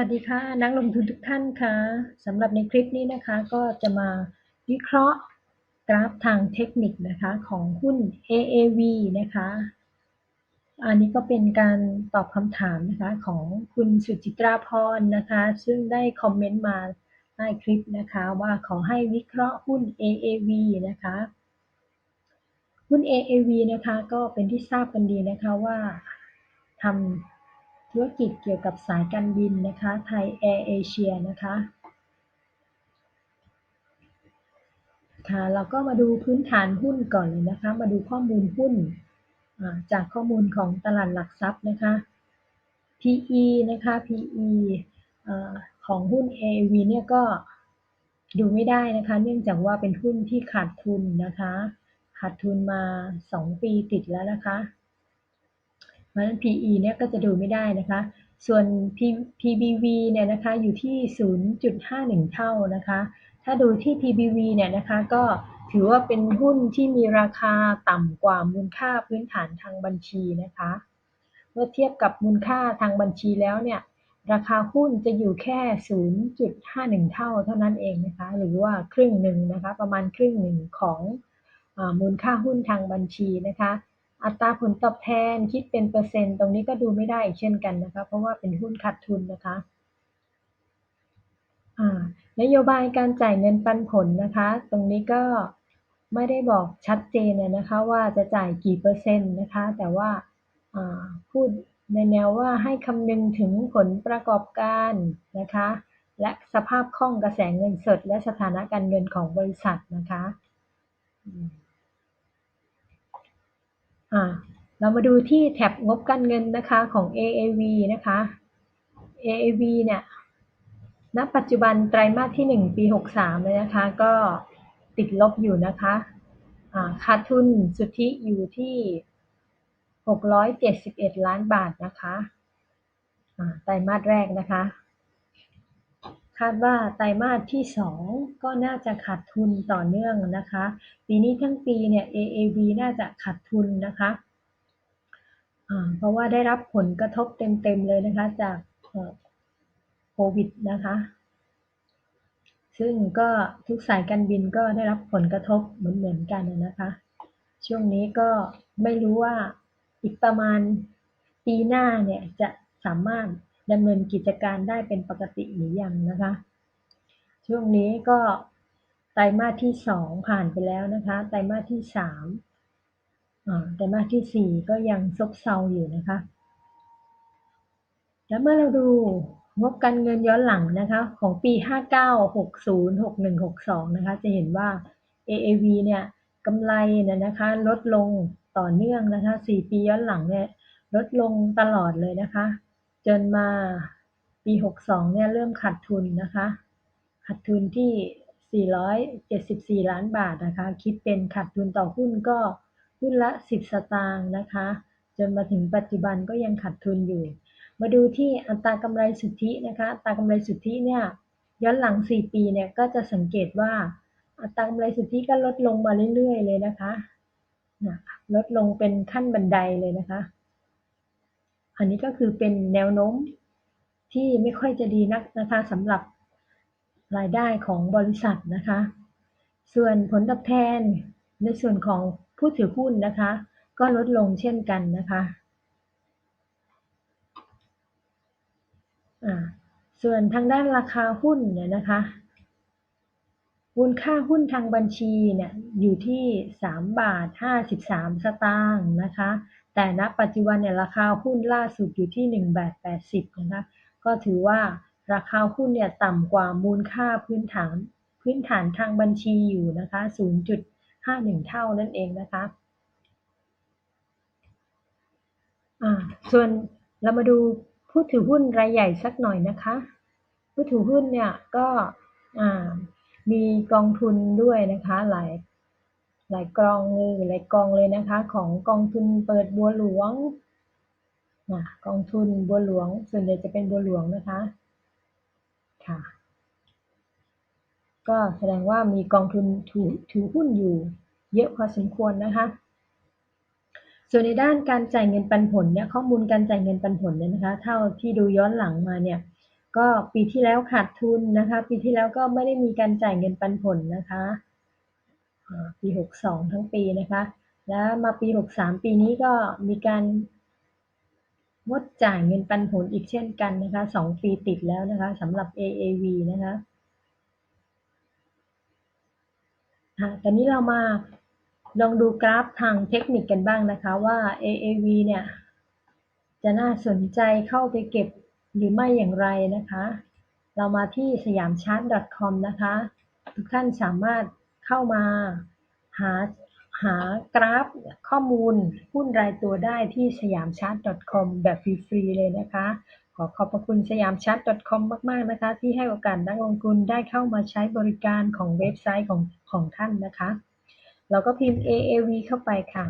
วัสดีค่ะนักลงทุนทุกท่านค่ะสำหรับในคลิปนี้นะคะก็จะมาวิเคราะห์กราฟทางเทคนิคนะคะของหุ้น AAV นะคะ อันนี้ก็เป็นการตอบคำถามนะคะของคุณสุจิตราพรนะคะ ซึ่งได้คอมเมนต์มาใต้คลิปนะคะว่าขอให้วิเคราะห์หุ้น AAV นะคะหุ้น AAV นะคะก็เป็นที่ทราบกันดีนะคะว่าทำ ธุรกิจเกี่ยวกับสายการบินนะคะ ไทย แอร์เอเชีย นะคะ ค่ะ เราก็มาดูพื้นฐานหุ้นก่อนเลยนะคะ มาดูข้อมูลหุ้น จากข้อมูลของตลาดหลักทรัพย์นะคะ PE นะคะ PE ของหุ้น AAV เนี่ยก็ดูไม่ได้นะคะ เนื่องจากว่าเป็นหุ้นที่ขาดทุนนะคะ ขาดทุนมา 2 ปีติดแล้วนะคะ เพราะฉะนั้น PE เนี่ยก็จะดูไม่ได้นะคะ ส่วน PBV เนี่ยนะคะอยู่ที่ 0.51 เท่านะคะ ถ้าดูที่ PBV เนี่ยนะคะก็ถือว่าเป็นหุ้นที่มีราคาต่ำกว่ามูลค่าพื้นฐานทางบัญชีนะคะ เมื่อเทียบกับมูลค่าทางบัญชีแล้วเนี่ยราคาหุ้นจะอยู่แค่ 0.51 เท่าเท่านั้นเองนะคะ หรือว่าครึ่งหนึ่งนะคะ ประมาณครึ่งหนึ่งของอมูลค่าหุ้นทางบัญชีนะคะ อัตราผลตอบแทนคิดเป็นเปอร์เซ็นต์ตรงนี้ก็ดูไม่ได้เช่นกันนะคะ เพราะว่าเป็นหุ้นขาดทุนนะคะนโยบายการจ่ายเงินปันผลนะคะ ตรงนี้ก็ไม่ได้บอกชัดเจนนะคะว่าจะจ่ายกี่เปอร์เซ็นต์นะคะ แต่ว่าพูดในแนวว่าให้คำนึงถึงผลประกอบการนะคะ และสภาพคล่องกระแสเงินสด และสถานะการเงินของบริษัทนะคะ เรามาดูที่แท็บงบการเงินนะคะของ AAV นะคะ AAV เนี่ย ณ ปัจจุบันไตรมาสที่ 1 ปี 63 เลยนะคะ ก็ติดลบอยู่นะคะขาดทุนสุทธิอยู่ที่ 671 ล้านบาทนะคะไตรมาสแรกนะคะาดว่าไตรมาสที่ 2 ก็น่าจะขาดทุนต่อเนื่องนะคะ ปีนี้ทั้งปีเนี่ย AAV น่าจะขาดทุนนะคะเพราะว่าได้รับผลกระทบเต็มๆเลยนะคะจากโควิดนะคะ ซึ่งก็ทุกสายการบินก็ได้รับผลกระทบเหมือนๆกันนะคะ ช่วงนี้ก็ไม่รู้ว่าอีกประมาณปีหน้าเนี่ยจะสามารถ ดำเนินกิจการได้เป็นปกติหรือยังนะคะ ช่วงนี้ก็ไตรมาสที่สองผ่านไปแล้วนะคะ ไตรมาสที่สามแต่มาที่ 4 ก็ยังซบเซาอยู่นะคะ แล้วเมื่อเราดูงบการเงินย้อนหลังนะคะ ของปี 59 60 61 62 นะคะ จะเห็นว่า AAV เนี่ยกำไรเนี่ยนะคะลดลงต่อเนื่องนะคะ 4 ปีย้อนหลังเนี่ยลดลงตลอดเลยนะคะ จนมาปี 62 เนี่ยเริ่มขาดทุนนะคะ ขาดทุนที่ 474 ล้านบาทนะคะ คิดเป็นขาดทุนต่อหุ้นก็หุ้นละ 10 สตางค์นะคะ จนมาถึงปัจจุบันก็ยังขาดทุนอยู่ มาดูที่อัตรากำไรสุทธินะคะ อัตรากำไรสุทธิเนี่ยย้อนหลัง 4 ปีเนี่ยก็จะสังเกตว่าอัตรากำไรสุทธิก็ลดลงมาเรื่อยๆ เลยนะคะลดลงเป็นขั้นบันไดเลยนะคะ อันนี้ก็คือเป็นแนวโน้มที่ไม่ค่อยจะดีนักนะคะสำหรับรายได้ของบริษัทนะคะ ส่วนผลตอบแทนในส่วนของผู้ถือหุ้นนะคะ ก็ลดลงเช่นกันนะคะส่วนทางด้านราคาหุ้นเนี่ยนะคะมูลค่าหุ้นทางบัญชีเนี่ยอยู่ที่ 3 บาท 53 สตางค์นะคะ แต่ณปัจจุบันเนี่ยราคาหุ้นล่าสุดอยู่ที่ 1 บาท 80 นะคะ ก็ถือว่าราคาหุ้นเนี่ยต่ำกว่ามูลค่าพื้นฐาน พื้นฐานทางบัญชีอยู่นะคะ 0.51 เท่านั่นเองนะคะอ่าส่วนเรามาดูผู้ถือหุ้นรายใหญ่สักหน่อยนะคะ ผู้ถือหุ้นเนี่ยก็อ่ามีกองทุนด้วยนะคะหลาย หลายกองเลยหลายกองเลยนะคะ ของกองทุนเปิดบัวหลวงนะกองทุนบัวหลวง ส่วนใหญ่จะเป็นบัวหลวงนะคะค่ะ ก็แสดงว่ามีกองทุนถือถือหุ้นอยู่ เยอะพอสมควรนะคะ ส่วนในด้านการจ่ายเงินปันผลเนี่ยข้อมูลการจ่ายเงินปันผลเนี่ยนะคะ เท่าที่ดูย้อนหลังมาเนี่ยก็ปีที่แล้วขาดทุนนะคะ ปีที่แล้วก็ไม่ได้มีการจ่ายเงินปันผลนะคะ อ่าปี62ทั้งปีนะคะ แล้วมาปี63ปีนี้ก็มีการงดจ่ายเงินปันผลอีกเช่นกันนะคะสองปีติดแล้วนะคะสำหรับ AAV นะคะค่ะตอนนี้เรามาลองดูกราฟทางเทคนิคกันบ้างนะคะว่า AAV เนี่ย จะน่าสนใจเข้าไปเก็บหรือไม่อย่างไรนะคะ เรามาที่สยามชาร์ต .com นะคะ ทุกท่านสามารถ เข้ามา หา หากราฟข้อมูลหุ้นรายตัวได้ที่สยามชาร์ต .com แบบฟรี ๆ เลยนะคะ ขอขอบพระคุณสยามชาร์ต .com มาก ๆ นะคะ ที่ให้โอกาสนักลงทุนได้เข้ามาใช้บริการของเว็บไซต์ของของท่านนะคะ เราก็พิมพ์ AAV เข้าไปค่ะ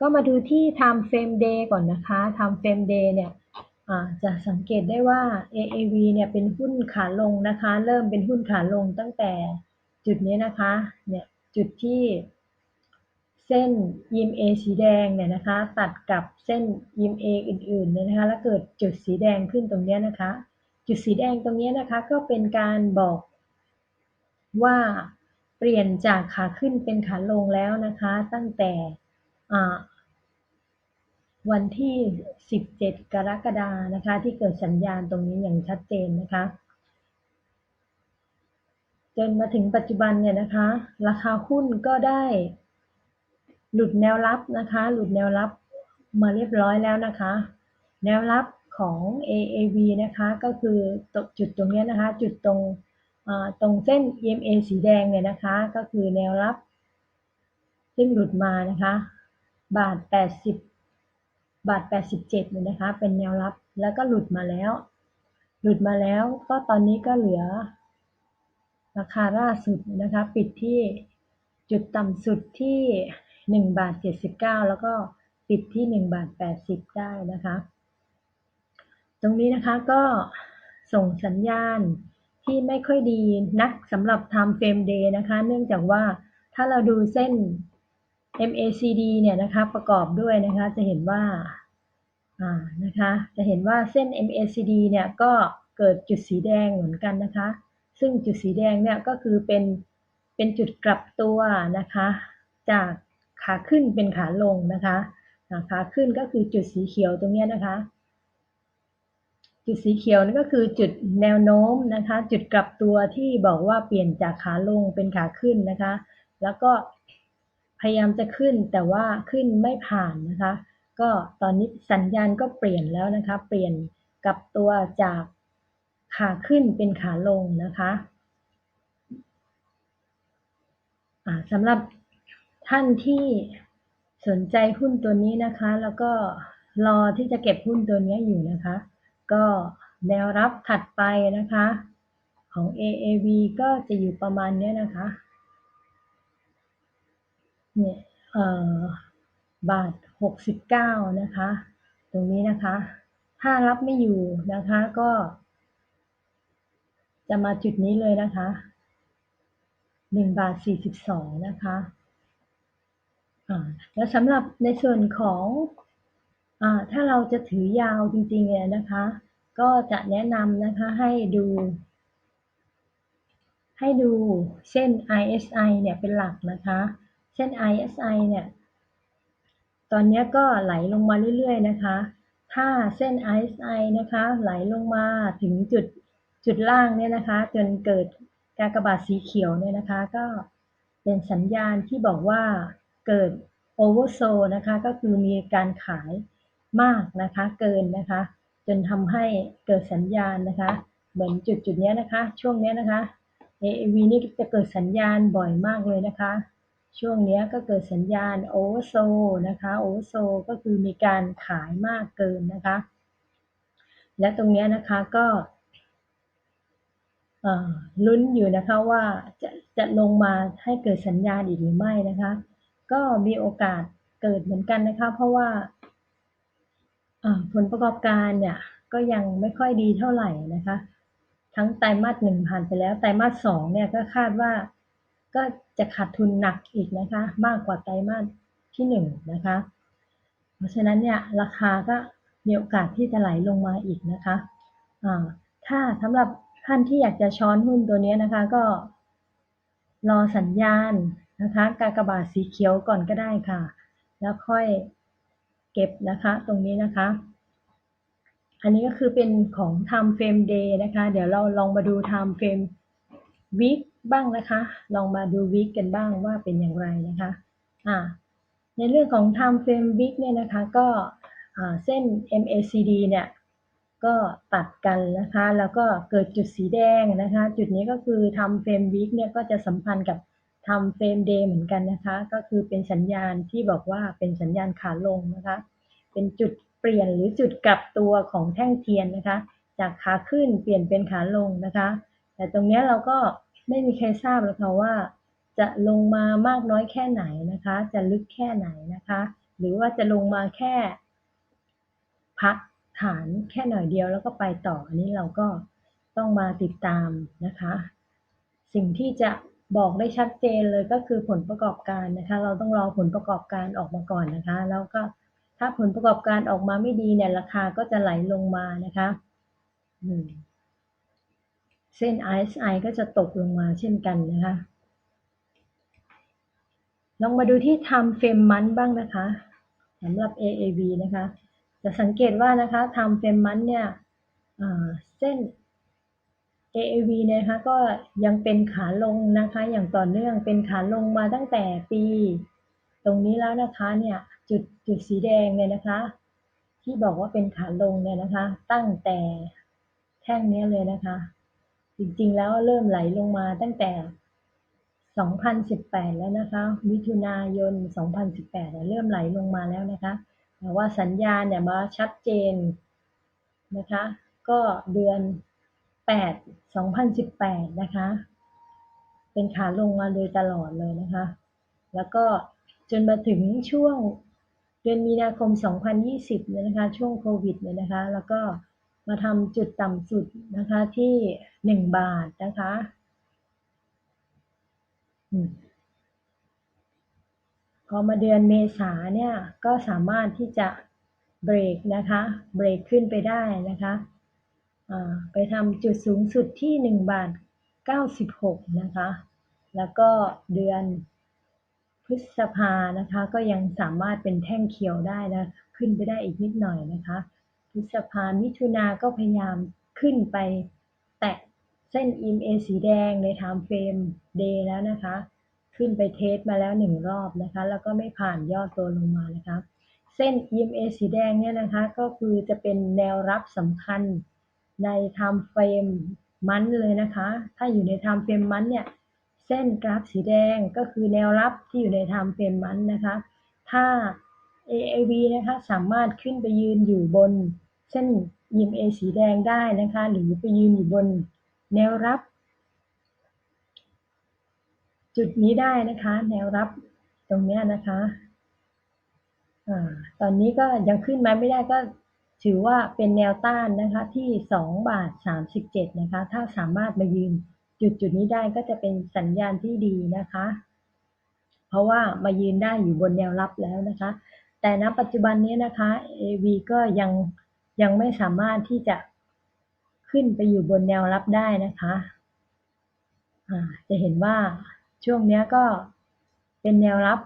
ก็มาดูที่ time frame day ก่อนนะคะ time frame day เนี่ยจะสังเกตได้ว่า AAV เนี่ยเป็นหุ้นขาลงนะคะ เริ่มเป็นหุ้นขาลงตั้งแต่จุดนี้นะคะ เนี่ยจุดที่เส้น EMA สีแดงเนี่ยนะคะ ตัดกับเส้น EMA อื่นๆเนี่ยนะคะ แล้วเกิดจุดสีแดงขึ้นตรงนี้นะคะ จุดสีแดงตรงนี้นะคะ ก็เป็นการบอกว่าเปลี่ยนจากขาขึ้นเป็นขาลงแล้วนะคะ ตั้งแต่ วันที่ 17 กรกฎานะคะ ที่เกิดสัญญาณตรงนี้อย่างชัดเจนนะคะ จนมาถึงปัจจุบันเนี่ยนะคะ ราคาหุ้นก็ได้หลุดแนวรับนะคะ หลุดแนวรับมาเรียบร้อยแล้วนะคะ แนวรับของ AAV นะคะก็คือจุดตรงนี้นะคะ จุดตรงตรงเส้น EMA สีแดงเนี่ยนะคะ ก็คือแนวรับ ซึ่งหลุดมานะคะ บาท80บาท87เนี่ยนะคะ เป็นแนวรับแล้วก็หลุดมาแล้ว หลุดมาแล้วก็ตอนนี้ก็เหลือ ราคาล่าสุดนะคะ ปิดที่จุดต่ำสุดที่1บาท79แล้วก็ปิดที่1บาท80ได้นะคะ ตรงนี้นะคะก็ส่งสัญญาณที่ไม่ค่อยดีนักสำหรับ time frame day นะคะ เนื่องจากว่าถ้าเราดูเส้น MACD เนี่ยนะคะประกอบด้วยนะคะจะเห็นว่าอ่านะคะจะเห็นว่าเส้น MACD เนี่ยก็เกิดจุดสีแดงเหมือนกันนะคะ ซึ่งจุดสีแดงเนี่ยก็คือเป็นเป็นจุดกลับตัวนะคะ จากขาขึ้นเป็นขาลงนะคะขาขึ้นก็คือจุดสีเขียวตรงนี้นะคะ จุดสีเขียวนั่นก็คือจุดแนวโน้มนะคะ จุดกลับตัวที่บอกว่าเปลี่ยนจากขาลงเป็นขาขึ้นนะคะ แล้วก็ พยายามจะขึ้นแต่ว่าขึ้นไม่ผ่านนะคะ ก็ตอนนี้สัญญาณก็เปลี่ยนแล้วนะคะ เปลี่ยนกับตัวจากขาขึ้นเป็นขาลงนะคะสำหรับท่านที่สนใจหุ้นตัวนี้นะคะ แล้วก็รอที่จะเก็บหุ้นตัวนี้อยู่นะคะ ก็แนวรับถัดไปนะคะ ของ AAV ก็จะอยู่ประมาณนี้นะคะ เนี่ยบาทหกสิบเก้านะคะ ตรงนี้นะคะ ถ้ารับไม่อยู่นะคะก็ จะมาจุดนี้เลยนะคะหนึ่งบาทสี่สิบสองนะคะแล้วสำหรับในส่วนของอถ้าเราจะถือยาวจริงๆเนี่ยนะคะ ก็จะแนะนำนะคะให้ดู ให้ดูเส้น ISI เนี่ยเป็นหลักนะคะ เส้น ISI เนี่ย ตอนนี้ก็ไหลลงมาเรื่อยๆนะคะ ถ้าเส้น ISI นะคะไหลลงมาถึงจุดจุดล่างเนี่ยนะคะ จนเกิดกากบาทสีเขียวเนี่ยนะคะ ก็เป็นสัญญาณที่บอกว่าเกิดโอเวอร์โซนะคะ ก็คือมีการขายมากนะคะ เกินนะคะ จนทำให้เกิดสัญญาณนะคะ เหมือนจุดจุดนี้นะคะ ช่วงนี้นะคะ AAV นี่จะเกิดสัญญาณบ่อยมากเลยนะคะ ช่วงนี้ก็เกิดสัญญาณโอเวอร์โซนะคะโอเวอร์โซก็คือมีการขายมากเกินนะคะ และตรงนี้นะคะก็ลุ้นอยู่นะคะว่าจะจะลงมาให้เกิดสัญญาณอีกหรือไม่นะคะ ก็มีโอกาสเกิดเหมือนกันนะคะ เพราะว่าผลประกอบการเนี่ยก็ยังไม่ค่อยดีเท่าไหร่นะคะ ทั้งไตรมาสหนึ่งผ่านไปแล้วไตรมาสสองเนี่ยก็คาดว่า ก็จะขาดทุนหนักอีกนะคะ มากกว่าไตรมาสที่หนึ่งนะคะ เพราะฉะนั้นเนี่ยราคาก็มีโอกาสที่จะไหลลงมาอีกนะคะอ่าถ้าสำหรับท่านที่อยากจะช้อนหุ้นตัวนี้นะคะก็รอสัญญาณนะคะกากบาทสีเขียวก่อนก็ได้ค่ะ แล้วค่อยเก็บนะคะตรงนี้นะคะ อันนี้ก็คือเป็นของ time frame day นะคะ เดี๋ยวเราลองมาดู time frame week บ้างนะคะ ลองมาดู week กันบ้างว่าเป็นอย่างไรนะคะอ่าในเรื่องของ time frame week เนี่ยนะคะก็เส้น MACD เนี่ยก็ตัดกันนะคะ แล้วก็เกิดจุดสีแดงนะคะ จุดนี้ก็คือทำเฟรมวิกเนี่ยก็จะสัมพันธ์กับทำเฟรมเดย์เหมือนกันนะคะ ก็คือเป็นสัญญาณที่บอกว่าเป็นสัญญาณขาลงนะคะ เป็นจุดเปลี่ยนหรือจุดกลับตัวของแท่งเทียนนะคะ จากขาขึ้นเปลี่ยนเป็นขาลงนะคะ แต่ตรงนี้เราก็ ไม่มีใครทราบเลยค่ะว่า จะลงมามากน้อยแค่ไหนนะคะ จะลึกแค่ไหนนะคะ หรือว่าจะลงมาแค่ พักฐานแค่หน่อยเดียวแล้วก็ไปต่ออันนี้เราก็ต้องมาติดตามนะคะ สิ่งที่จะบอกได้ชัดเจนเลยก็คือผลประกอบการนะคะ เราต้องรอผลประกอบการออกมาก่อนนะคะ แล้วก็ถ้าผลประกอบการออกมาไม่ดีเนี่ยราคาก็จะไหลลงมานะคะ เส้น RSI ก็จะตกลงมาเช่นกันนะคะ ลองมาดูที่ time frame month บ้างนะคะสำหรับ AAV นะคะ จะสังเกตว่านะคะทำเฟรมมันเนี่ยเส้น AAV เนี่ยนะคะก็ยังเป็นขาลงนะคะอย่างต่อเนื่องเป็นขาลงมาตั้งแต่ปี ตรงนี้แล้วนะคะเนี่ยจุดจุดสีแดงเนี่ยนะคะ ที่บอกว่าเป็นขาลงเนี่ยนะคะ ตั้งแต่แท่งนี้เลยนะคะ จริง ๆ แล้วเริ่มไหลลงมาตั้งแต่ 2018 แล้วนะคะ มิถุนายน 2018 เริ่มไหลลงมาแล้วนะคะ แต่ว่าสัญญาณเนี่ยมาชัดเจนนะคะ ก็เดือน 8 2018 นะคะ เป็นขาลงมาโดยตลอดเลยนะคะ แล้วก็จนมาถึงช่วงเดือนมีนาคม 2020 เนี่ยนะคะ ช่วงโควิดเนี่ยนะคะ แล้วก็ มาทำจุดต่ำสุดนะคะที่ 1 บาทนะคะพอมาเดือนเมษาเนี่ยก็สามารถที่จะเบรกนะคะเบรกขึ้นไปได้นะคะไปทำจุดสูงสุดที่ 1 บาท 96 นะคะ แล้วก็เดือนพฤษภานะคะ ก็ยังสามารถเป็นแท่งเขียวได้นะ ขึ้นไปได้อีกนิดหน่อยนะคะ พฤษภา มิถุนา ก็พยายามขึ้นไปแตะเส้น EMA สีแดงใน time frame day แล้วนะคะ ขึ้นไปเทสมาแล้วหนึ่งรอบนะคะ แล้วก็ไม่ผ่านยอดตัวลงมานะคะ เส้น EMA สีแดงเนี่ยนะคะ ก็คือจะเป็นแนวรับสำคัญใน time frame มันเลยนะคะ ถ้าอยู่ใน time frame มันเนี่ย เส้นกราฟสีแดงก็คือแนวรับที่อยู่ใน time frame มันนะคะ ถ้า AAV นะคะสามารถขึ้นไปยืนอยู่บนเส้น EMA สีแดงได้นะคะหรือไปยืนอยู่บนแนวรับ จุดนี้ได้นะคะ แนวรับตรงนี้นะคะอตอนนี้ก็ยังขึ้นมาไม่ได้ก็ถือว่าเป็นแนวต้านนะคะที่ 2 บาท 37 นะคะ ถ้าสามารถมายืนจุดจุดนี้ได้ก็จะเป็นสัญญาณที่ดีนะคะ เพราะว่ามายืนได้อยู่บนแนวรับแล้วนะคะ แต่ณปัจจุบันนี้นะคะ AV ก็ยังยังไม่สามารถที่จะขึ้นไปอยู่บนแนวรับได้นะคะจะเห็นว่าช่วงนี้ก็เป็นแนวรับ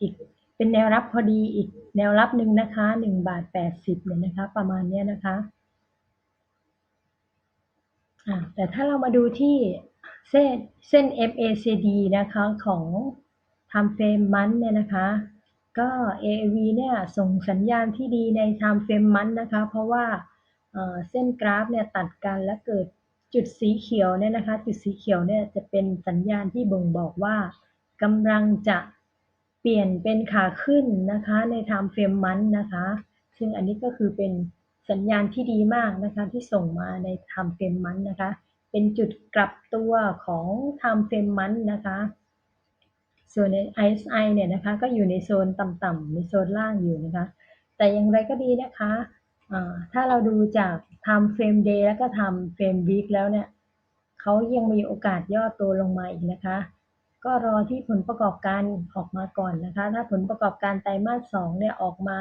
อีกเป็นแนวรับพอดีอีกแนวรับหนึ่งนะคะหนึ่งบาทแปดสิบเนี่ยนะคะ ประมาณนี้นะคะแต่ถ้าเรามาดูที่เส้นเส้น MACD นะคะของทำเฟรมมันเนี่ยนะคะ ก็ AAV เนี่ยส่งสัญญาณที่ดีในทำเฟรมมันนะคะ เพราะว่าเส้นกราฟเนี่ยตัดกันและเกิดจุดสีเขียวเนี่ยนะคะ จุดสีเขียวเนี่ยจะเป็นสัญญาณที่บ่งบอกว่ากำลังจะเปลี่ยนเป็นขาขึ้นนะคะใน time frame มันนะคะ ซึ่งอันนี้ก็คือเป็นสัญญาณที่ดีมากนะคะที่ส่งมาใน time frame มันนะคะ เป็นจุดกลับตัวของ time frame มันนะคะ ส่วนใน RSI เนี่ยนะคะก็อยู่ในโซนต่ำๆในโซนล่างอยู่นะคะ แต่อย่างไรก็ดีนะคะถ้าเราดูจากทำเฟรมเดย์แล้วก็ทำเฟรมวีคแล้วเนี่ยเขายังมีโอกาสย่อตัวลงมาอีกนะคะ ก็รอที่ผลประกอบการออกมาก่อนนะคะ ถ้าผลประกอบการไตรมาสสองเนี่ยออกมา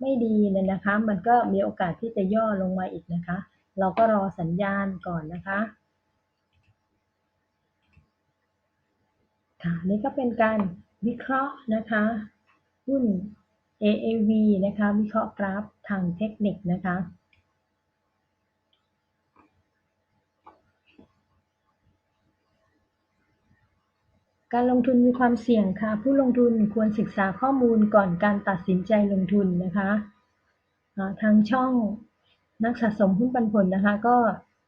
ไม่ดีเนี่ยนะคะ มันก็มีโอกาสที่จะย่อลงมาอีกนะคะ เราก็รอสัญญาณก่อนนะคะ ค่ะนี่ก็เป็นการวิเคราะห์นะคะหุ้น AAV นะคะ วิเคราะห์กราฟทางเทคนิคนะคะการลงทุนมีความเสี่ยงค่ะ ผู้ลงทุนควรศึกษาข้อมูลก่อนการตัดสินใจลงทุนนะคะทางช่องนักสะสมหุ้นปันผลนะคะ ก็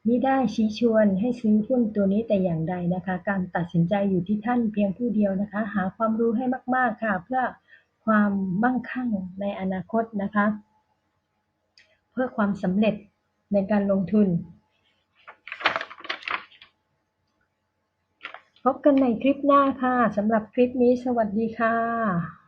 มิได้ชี้ชวนให้ซื้อหุ้นตัวนี้แต่อย่างใดนะคะ การตัดสินใจอยู่ที่ท่านเพียงผู้เดียวนะคะ หาความรู้ให้มาก ๆ ค่ะ เพื่อความมั่งคั่งในอนาคตนะคะ เพื่อความสำเร็จในการลงทุน พบกันใหม่คลิปหน้าค่ะสำหรับคลิปนี้สวัสดีค่ะ